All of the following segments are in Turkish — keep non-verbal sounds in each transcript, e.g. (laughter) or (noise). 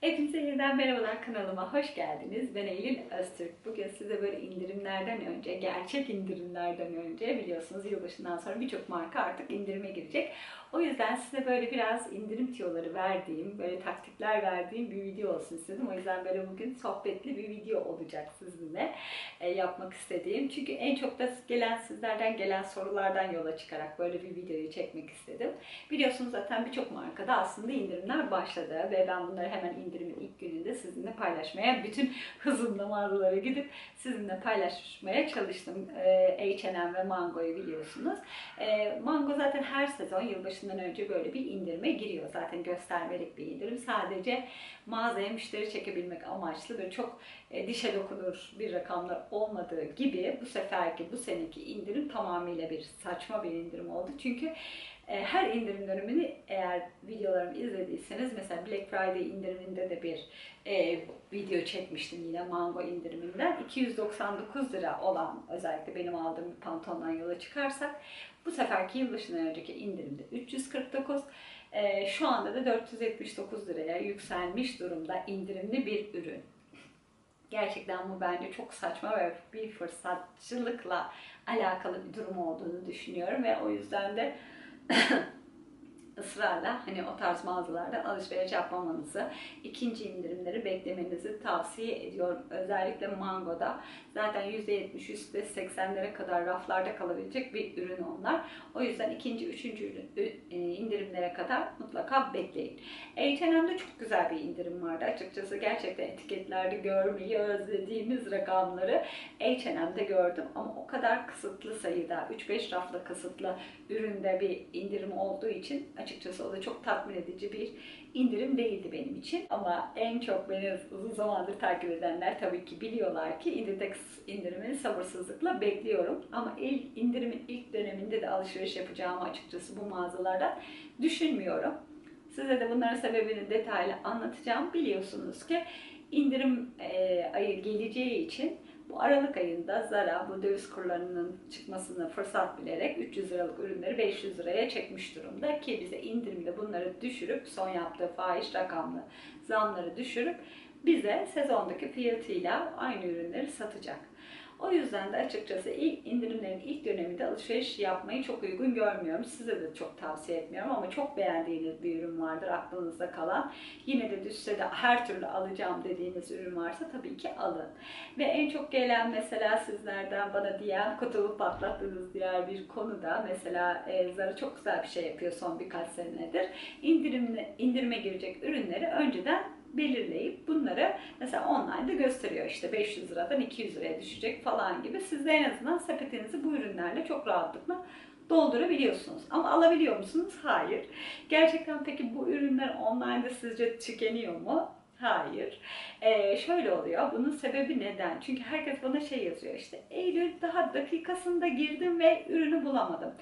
Hepinize yeniden merhabalar kanalıma hoş geldiniz. Ben Eylül Öztürk. Bugün size böyle indirimlerden önce, gerçek indirimlerden önce biliyorsunuz yılbaşından sonra birçok marka artık indirime girecek. O yüzden size böyle biraz indirim tiyoları verdiğim, böyle taktikler verdiğim bir video olsun istedim. O yüzden böyle bugün sohbetli bir video olacak sizinle e, yapmak istediğim. Çünkü en çok da gelen sizlerden gelen sorulardan yola çıkarak böyle bir videoyu çekmek istedim. Biliyorsunuz zaten birçok markada aslında indirimler başladı ve ben bunları hemen indirimin ilk gününde sizinle paylaşmaya, bütün hızımla mağazalara gidip sizinle paylaşmaya çalıştım. H&M ve Mango'yu biliyorsunuz. Ee, Mango zaten her sezon yılbaşından önce böyle bir indirime giriyor. Zaten göstermelik bir indirim. Sadece mağazaya müşteri çekebilmek amaçlı böyle çok e, dişe dokunur bir rakamlar olmadığı gibi bu seferki, bu seneki indirim tamamıyla bir saçma bir indirim oldu. Çünkü e, her indirim dönemini videolarımı izlediyseniz mesela Black Friday indiriminde de bir e, video çekmiştim yine Mango indiriminden. 299 lira olan özellikle benim aldığım bir pantolondan yola çıkarsak bu seferki yılbaşından önceki indirimde 349 e, şu anda da 479 liraya yükselmiş durumda indirimli bir ürün. Gerçekten bu bence çok saçma ve bir fırsatçılıkla alakalı bir durum olduğunu düşünüyorum ve o yüzden de (laughs) ısrarla hani o tarz mağazalardan alışveriş yapmamanızı, ikinci indirimleri beklemenizi tavsiye ediyorum. Özellikle Mango'da zaten %70, %80'lere kadar raflarda kalabilecek bir ürün onlar. O yüzden ikinci, üçüncü e, indirimlere kadar mutlaka bekleyin. H&M'de çok güzel bir indirim vardı. Açıkçası gerçekten etiketlerde görmeyi özlediğimiz rakamları H&M'de gördüm ama o kadar kısıtlı sayıda, 3-5 rafla kısıtlı üründe bir indirim olduğu için açıkçası o da çok tatmin edici bir indirim değildi benim için. Ama en çok beni uzun zamandır takip edenler tabii ki biliyorlar ki Inditex indirimini sabırsızlıkla bekliyorum. Ama ilk indirimin ilk döneminde de alışveriş yapacağımı açıkçası bu mağazalardan düşünmüyorum. Size de bunların sebebini detaylı anlatacağım. Biliyorsunuz ki indirim ayı geleceği için bu Aralık ayında Zara bu döviz kurlarının çıkmasını fırsat bilerek 300 liralık ürünleri 500 liraya çekmiş durumda ki bize indirimde bunları düşürüp son yaptığı fahiş rakamlı zamları düşürüp bize sezondaki fiyatıyla aynı ürünleri satacak. O yüzden de açıkçası ilk indirimlerin ilk döneminde alışveriş yapmayı çok uygun görmüyorum. Size de çok tavsiye etmiyorum ama çok beğendiğiniz bir ürün vardır aklınızda kalan. Yine de düşse de her türlü alacağım dediğiniz ürün varsa tabii ki alın. Ve en çok gelen mesela sizlerden bana diyen kutubu patlattığınız diğer bir konuda mesela e, Zara çok güzel bir şey yapıyor son birkaç senedir. İndirimle, indirime girecek ürünleri önceden belirleyip bunları mesela online'da gösteriyor işte 500 liradan 200 liraya düşecek falan gibi. Siz de en azından sepetinizi bu ürünlerle çok rahatlıkla doldurabiliyorsunuz. Ama alabiliyor musunuz? Hayır. Gerçekten peki bu ürünler online'da sizce tükeniyor mu? Hayır. Ee, şöyle oluyor. Bunun sebebi neden? Çünkü herkes bana şey yazıyor işte Eylül daha dakikasında girdim ve ürünü bulamadım.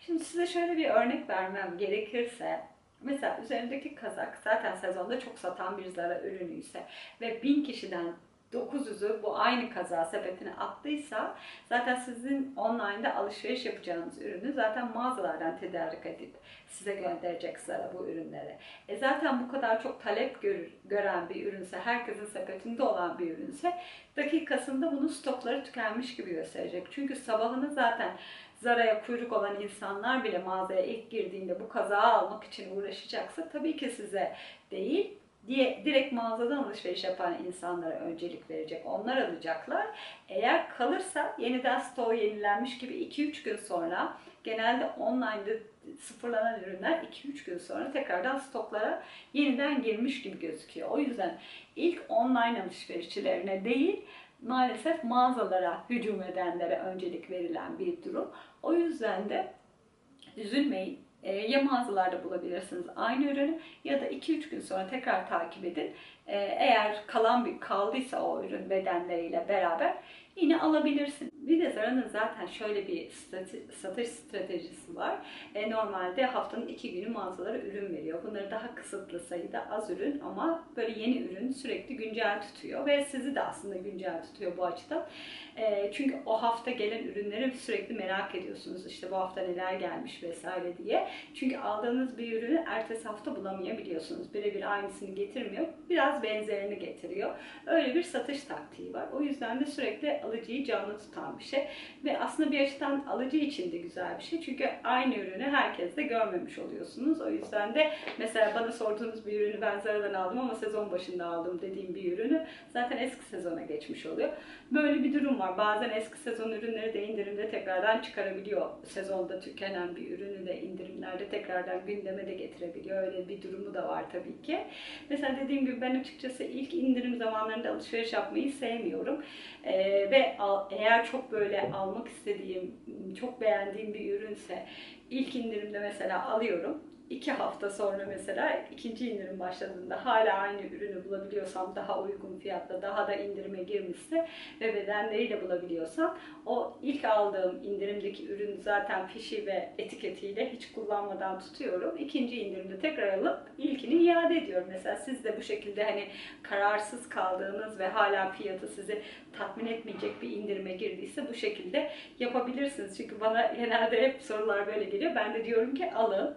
Şimdi size şöyle bir örnek vermem gerekirse Mesela üzerindeki kazak zaten sezonda çok satan bir Zara ürünü ise ve 1000 kişiden 900'ü bu aynı kaza sepetine attıysa zaten sizin online'da alışveriş yapacağınız ürünü zaten mağazalardan tedarik edip size gönderecek Zara bu ürünleri. E zaten bu kadar çok talep gör, gören bir ürünse, herkesin sepetinde olan bir ürünse dakikasında bunun stokları tükenmiş gibi gösterecek. Çünkü sabahını zaten Zara'ya kuyruk olan insanlar bile mağazaya ilk girdiğinde bu kazağı almak için uğraşacaksa tabii ki size değil, diye direkt mağazadan alışveriş yapan insanlara öncelik verecek. Onlar alacaklar. Eğer kalırsa yeniden stoğu yenilenmiş gibi 2-3 gün sonra genelde online'da sıfırlanan ürünler 2-3 gün sonra tekrardan stoklara yeniden girmiş gibi gözüküyor. O yüzden ilk online alışverişçilerine değil maalesef mağazalara hücum edenlere öncelik verilen bir durum. O yüzden de üzülmeyin. E, ya mağazalarda bulabilirsiniz aynı ürünü ya da 2-3 gün sonra tekrar takip edin. E, eğer kalan bir kaldıysa o ürün bedenleriyle beraber yine alabilirsin. Bir de Zara'nın zaten şöyle bir satış stratejisi var. E, normalde haftanın iki günü mağazalara ürün veriyor. Bunları daha kısıtlı sayıda az ürün ama böyle yeni ürün sürekli güncel tutuyor ve sizi de aslında güncel tutuyor bu açıdan. E, çünkü o hafta gelen ürünleri sürekli merak ediyorsunuz. İşte bu hafta neler gelmiş vesaire diye. Çünkü aldığınız bir ürünü ertesi hafta bulamayabiliyorsunuz. Birebir aynısını getirmiyor. Biraz benzerini getiriyor. Öyle bir satış taktiği var. O yüzden de sürekli alıcıyı canlı tutan bir şey. Ve aslında bir açıdan alıcı için de güzel bir şey. Çünkü aynı ürünü herkes de görmemiş oluyorsunuz. O yüzden de mesela bana sorduğunuz bir ürünü ben Zara'dan aldım ama sezon başında aldım dediğim bir ürünü zaten eski sezona geçmiş oluyor. Böyle bir durum var. Bazen eski sezon ürünleri de indirimde tekrardan çıkarabiliyor. Sezonda tükenen bir ürünü de indirimlerde tekrardan gündeme de getirebiliyor. Öyle bir durumu da var tabii ki. Mesela dediğim gibi ben açıkçası ilk indirim zamanlarında alışveriş yapmayı sevmiyorum. Ee, ve al- eğer çok böyle almak istediğim, çok beğendiğim bir ürünse ilk indirimde mesela alıyorum. İki hafta sonra mesela ikinci indirim başladığında hala aynı ürünü bulabiliyorsam daha uygun fiyatla daha da indirime girmişse ve bedenleriyle bulabiliyorsam o ilk aldığım indirimdeki ürünü zaten fişi ve etiketiyle hiç kullanmadan tutuyorum. İkinci indirimde tekrar alıp ilkini iade ediyorum. Mesela siz de bu şekilde hani kararsız kaldığınız ve hala fiyatı sizi tatmin etmeyecek bir indirime girdiyse bu şekilde yapabilirsiniz. Çünkü bana genelde hep sorular böyle geliyor. Ben de diyorum ki alın.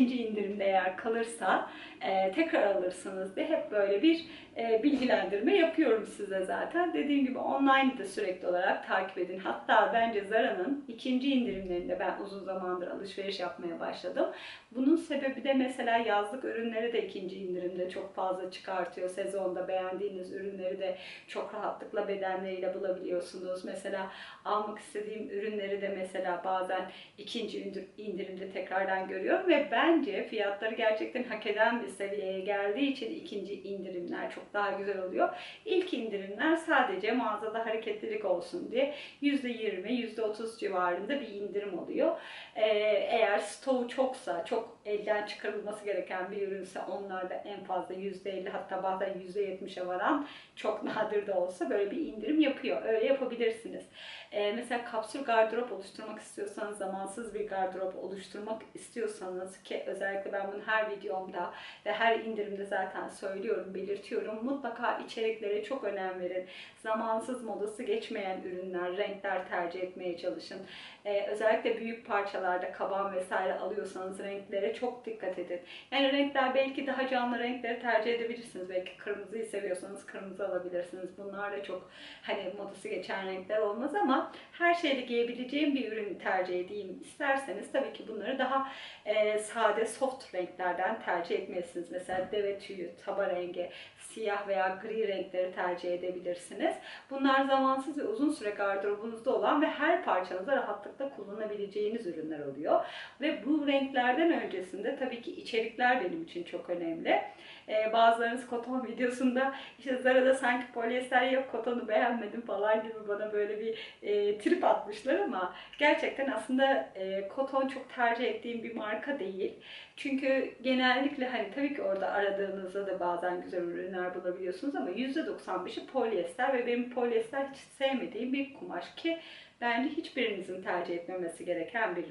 İkinci indirimde eğer kalırsa e, tekrar alırsınız diye hep böyle bir e, bilgilendirme yapıyorum size zaten. Dediğim gibi online de sürekli olarak takip edin. Hatta bence Zara'nın ikinci indirimlerinde ben uzun zamandır alışveriş yapmaya başladım. Bunun sebebi de mesela yazlık ürünleri de ikinci indirimde çok fazla çıkartıyor. Sezonda beğendiğiniz ürünleri de çok rahatlıkla bedenleriyle bulabiliyorsunuz. Mesela almak istediğim ürünleri de mesela bazen ikinci indir- indirimde tekrardan görüyorum ve bence fiyatları gerçekten hak eden bir seviyeye geldiği için ikinci indirimler çok daha güzel oluyor. İlk indirimler sadece mağazada hareketlilik olsun diye %20, %30 civarında bir indirim oluyor. Ee, eğer stoğu çoksa, çok elden çıkarılması gereken bir ürünse onlarda en fazla %50 hatta bazen %70'e varan çok (laughs) nadir de olsa böyle bir indirim yapıyor. Öyle yapabilirsiniz. Ee, mesela kapsül gardırop oluşturmak istiyorsanız, zamansız bir gardırop oluşturmak istiyorsanız ki özellikle ben bunu her videomda ve her indirimde zaten söylüyorum, belirtiyorum. Mutlaka içeriklere çok önem verin. Zamansız modası geçmeyen ürünler, renkler tercih etmeye çalışın. Ee, özellikle büyük parçalarda kaban vesaire alıyorsanız renklere çok dikkat edin. Yani renkler belki daha canlı renkleri tercih edebilirsiniz. Belki kırmızıyı seviyorsanız kırmızı alabilirsiniz. Bunlar da çok hani modası geçen renkler olmaz ama her şeyde giyebileceğim bir ürün tercih edeyim isterseniz tabii ki bunları daha e, sade soft renklerden tercih etmelisiniz. Mesela deve tüyü, taba rengi, siyah veya gri renkleri tercih edebilirsiniz. Bunlar zamansız ve uzun süre gardırobunuzda olan ve her parçanıza rahatlıkla kullanabileceğiniz ürünler oluyor. Ve bu renklerden öncesinde tabii ki içerikler benim için çok önemli. Ee, bazılarınız koton videosunda işte Zara'da sanki polyester yok kotonu beğenmedim falan gibi bana böyle bir e, trip atmışlar ama gerçekten aslında e, koton çok tercih ettiğim bir marka değil. Çünkü genellikle hani tabii ki orada aradığınızda da bazen güzel ürünler bulabiliyorsunuz ama %95'i polyester ve benim polyester hiç sevmediğim bir kumaş ki bence hiçbirinizin tercih etmemesi gereken bir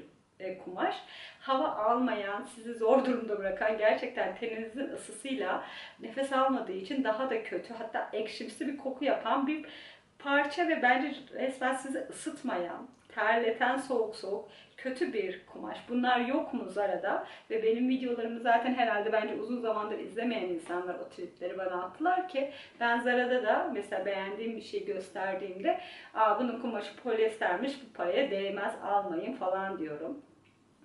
kumaş. Hava almayan, sizi zor durumda bırakan, gerçekten teninizin ısısıyla nefes almadığı için daha da kötü, hatta ekşimsi bir koku yapan bir parça ve bence resmen sizi ısıtmayan, terleten soğuk soğuk kötü bir kumaş. Bunlar yok mu Zara'da? Ve benim videolarımı zaten herhalde bence uzun zamandır izlemeyen insanlar o tripleri bana attılar ki ben Zara'da da mesela beğendiğim bir şey gösterdiğimde Aa, bunun kumaşı polyestermiş bu paraya değmez almayın falan diyorum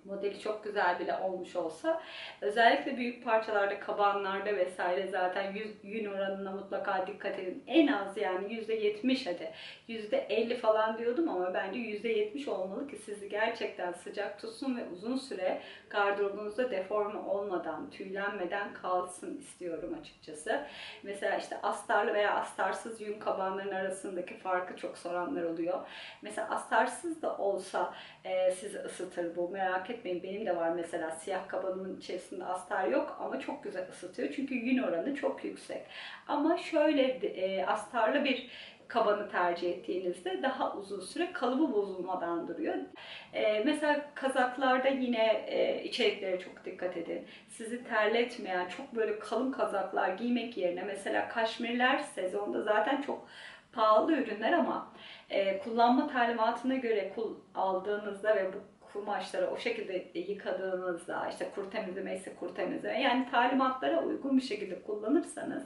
modeli çok güzel bile olmuş olsa özellikle büyük parçalarda kabanlarda vesaire zaten yüz, yün oranına mutlaka dikkat edin. En az yani %70 hadi %50 falan diyordum ama bence %70 olmalı ki sizi gerçekten sıcak tutsun ve uzun süre gardırobunuzda deforme olmadan, tüylenmeden kalsın istiyorum açıkçası. Mesela işte astarlı veya astarsız yün kabanların arasındaki farkı çok soranlar oluyor. Mesela astarsız da olsa e, sizi ısıtır bu merak etmeyin. Benim de var mesela siyah kabanımın içerisinde astar yok ama çok güzel ısıtıyor. Çünkü yün oranı çok yüksek. Ama şöyle e, astarlı bir kabanı tercih ettiğinizde daha uzun süre kalıbı bozulmadan duruyor. Ee, mesela kazaklarda yine e, içeriklere çok dikkat edin. Sizi terletmeyen çok böyle kalın kazaklar giymek yerine mesela kaşmirler sezonda zaten çok pahalı ürünler ama e, kullanma talimatına göre kul aldığınızda ve bu kumaşları o şekilde yıkadığınızda işte kur temizleme ise kur temizleme yani talimatlara uygun bir şekilde kullanırsanız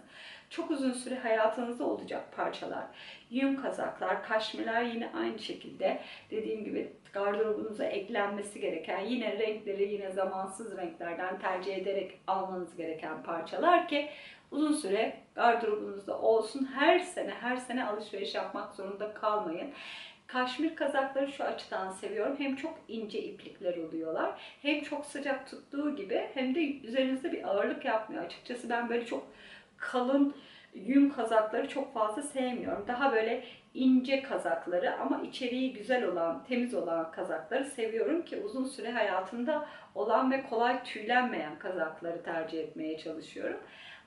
çok uzun süre hayatınızda olacak parçalar. Yün kazaklar, kaşmirler yine aynı şekilde dediğim gibi gardırobunuza eklenmesi gereken yine renkleri yine zamansız renklerden tercih ederek almanız gereken parçalar ki uzun süre gardırobunuzda olsun. Her sene her sene alışveriş yapmak zorunda kalmayın. Kaşmir kazakları şu açıdan seviyorum. Hem çok ince iplikler oluyorlar. Hem çok sıcak tuttuğu gibi hem de üzerinizde bir ağırlık yapmıyor. Açıkçası ben böyle çok kalın yün kazakları çok fazla sevmiyorum. Daha böyle ince kazakları ama içeriği güzel olan, temiz olan kazakları seviyorum ki uzun süre hayatında olan ve kolay tüylenmeyen kazakları tercih etmeye çalışıyorum.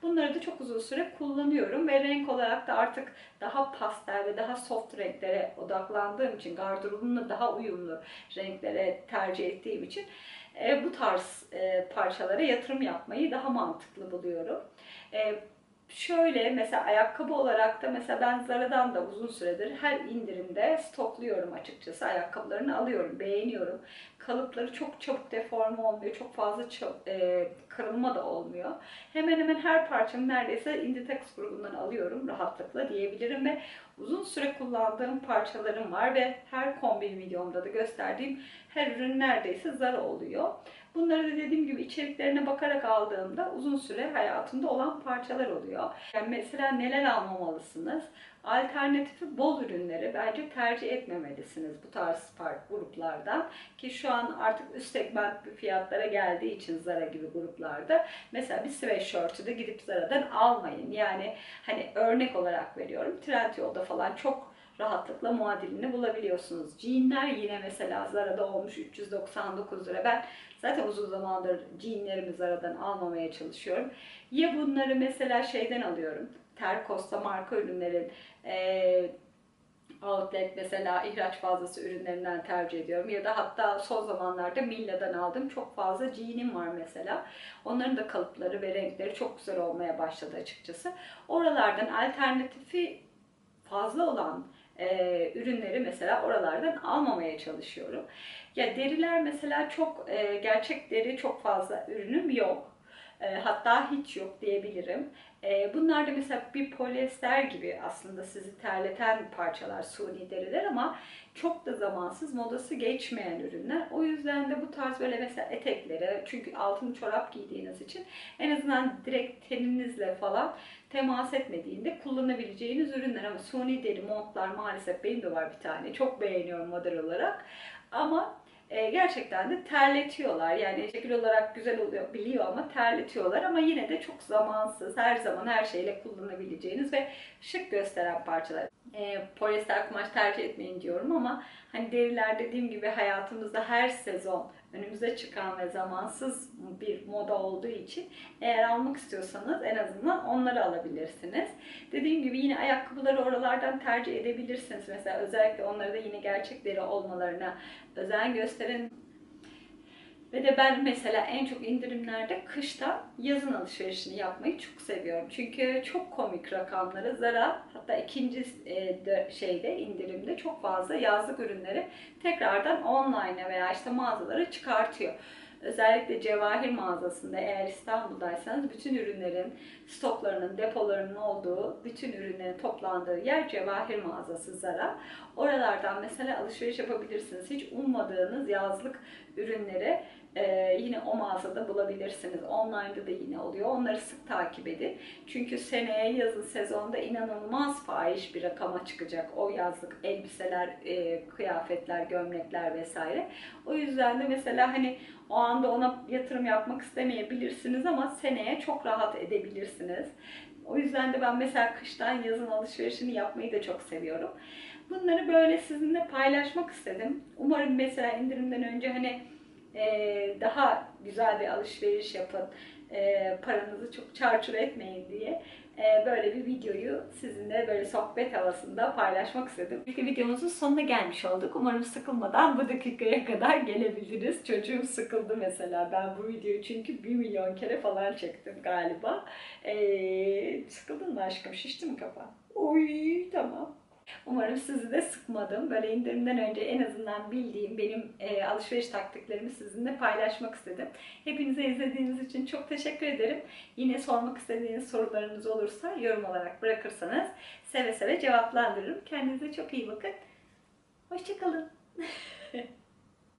Bunları da çok uzun süre kullanıyorum ve renk olarak da artık daha pastel ve daha soft renklere odaklandığım için gardırobumla daha uyumlu renklere tercih ettiğim için e, bu tarz e, parçalara yatırım yapmayı daha mantıklı buluyorum. E, şöyle mesela ayakkabı olarak da mesela ben Zara'dan da uzun süredir her indirimde stokluyorum açıkçası. Ayakkabılarını alıyorum, beğeniyorum. Kalıpları çok çabuk deforme olmuyor, çok fazla e, kırılma da olmuyor. Hemen hemen her parçamı neredeyse Inditex grubundan alıyorum rahatlıkla diyebilirim ve uzun süre kullandığım parçalarım var ve her kombin videomda da gösterdiğim her ürün neredeyse Zara oluyor. Bunları da dediğim gibi içeriklerine bakarak aldığımda uzun süre hayatımda olan parçalar oluyor. Yani mesela neler almamalısınız? Alternatifi bol ürünleri bence tercih etmemelisiniz bu tarz fark gruplardan. Ki şu an artık üst segment fiyatlara geldiği için Zara gibi gruplarda mesela bir sweatshirt'ü de gidip Zara'dan almayın. Yani hani örnek olarak veriyorum Trendyol'da falan çok rahatlıkla muadilini bulabiliyorsunuz. Jeanler yine mesela Zara'da olmuş 399 lira. Ben zaten uzun zamandır jeanlerimi Zara'dan almamaya çalışıyorum. Ya bunları mesela şeyden alıyorum. Terkosta marka ürünlerin e, outlet mesela ihraç fazlası ürünlerinden tercih ediyorum. Ya da hatta son zamanlarda Milla'dan aldım. Çok fazla jeanim var mesela. Onların da kalıpları ve renkleri çok güzel olmaya başladı açıkçası. Oralardan alternatifi fazla olan e, ürünleri mesela oralardan almamaya çalışıyorum. Ya deriler mesela çok e, gerçek deri çok fazla ürünüm yok. E, hatta hiç yok diyebilirim. E, bunlar da mesela bir polyester gibi aslında sizi terleten parçalar, suni deriler ama çok da zamansız, modası geçmeyen ürünler. O yüzden de bu tarz böyle mesela etekleri, çünkü altın çorap giydiğiniz için en azından direkt teninizle falan temas etmediğinde kullanabileceğiniz ürünler. Ama suni deri montlar maalesef benim de var bir tane. Çok beğeniyorum model olarak. Ama e, gerçekten de terletiyorlar. Yani şekil olarak güzel oluyor biliyor ama terletiyorlar ama yine de çok zamansız, her zaman her şeyle kullanabileceğiniz ve şık gösteren parçalar. E, polyester kumaş tercih etmeyin diyorum ama hani deriler dediğim gibi hayatımızda her sezon önümüze çıkan ve zamansız bir moda olduğu için eğer almak istiyorsanız en azından onları alabilirsiniz. Dediğim gibi yine ayakkabıları oralardan tercih edebilirsiniz. Mesela özellikle onları da yine gerçekleri olmalarına özen gösterin. Ve de ben mesela en çok indirimlerde kışta yazın alışverişini yapmayı çok seviyorum. Çünkü çok komik rakamları Zara hatta ikinci e, şeyde indirimde çok fazla yazlık ürünleri tekrardan online veya işte mağazalara çıkartıyor. Özellikle cevahir mağazasında eğer İstanbul'daysanız bütün ürünlerin stoklarının, depolarının olduğu, bütün ürünlerin toplandığı yer cevahir mağazası Zara. Oralardan mesela alışveriş yapabilirsiniz. Hiç ummadığınız yazlık ürünleri ee, yine o mağazada bulabilirsiniz. Online'da da yine oluyor. Onları sık takip edin. Çünkü seneye yazın sezonda inanılmaz fahiş bir rakama çıkacak. O yazlık elbiseler, e, kıyafetler, gömlekler vesaire. O yüzden de mesela hani o anda ona yatırım yapmak istemeyebilirsiniz ama seneye çok rahat edebilirsiniz. O yüzden de ben mesela kıştan yazın alışverişini yapmayı da çok seviyorum. Bunları böyle sizinle paylaşmak istedim. Umarım mesela indirimden önce hani e, daha güzel bir alışveriş yapın, e, paranızı çok çarçur etmeyin diye. e, böyle bir videoyu sizinle böyle sohbet havasında paylaşmak istedim. İlk videomuzun sonuna gelmiş olduk. Umarım sıkılmadan bu dakikaya kadar gelebiliriz. Çocuğum sıkıldı mesela. Ben bu videoyu çünkü bir milyon kere falan çektim galiba. Ee, sıkıldın mı aşkım? Şişti mi kafan? Uy tamam. Umarım sizi de sıkmadım. Böyle indirimden önce en azından bildiğim benim e, alışveriş taktiklerimi sizinle paylaşmak istedim. Hepinize izlediğiniz için çok teşekkür ederim. Yine sormak istediğiniz sorularınız olursa yorum olarak bırakırsanız seve seve cevaplandırırım. Kendinize çok iyi bakın. Hoşçakalın. (laughs)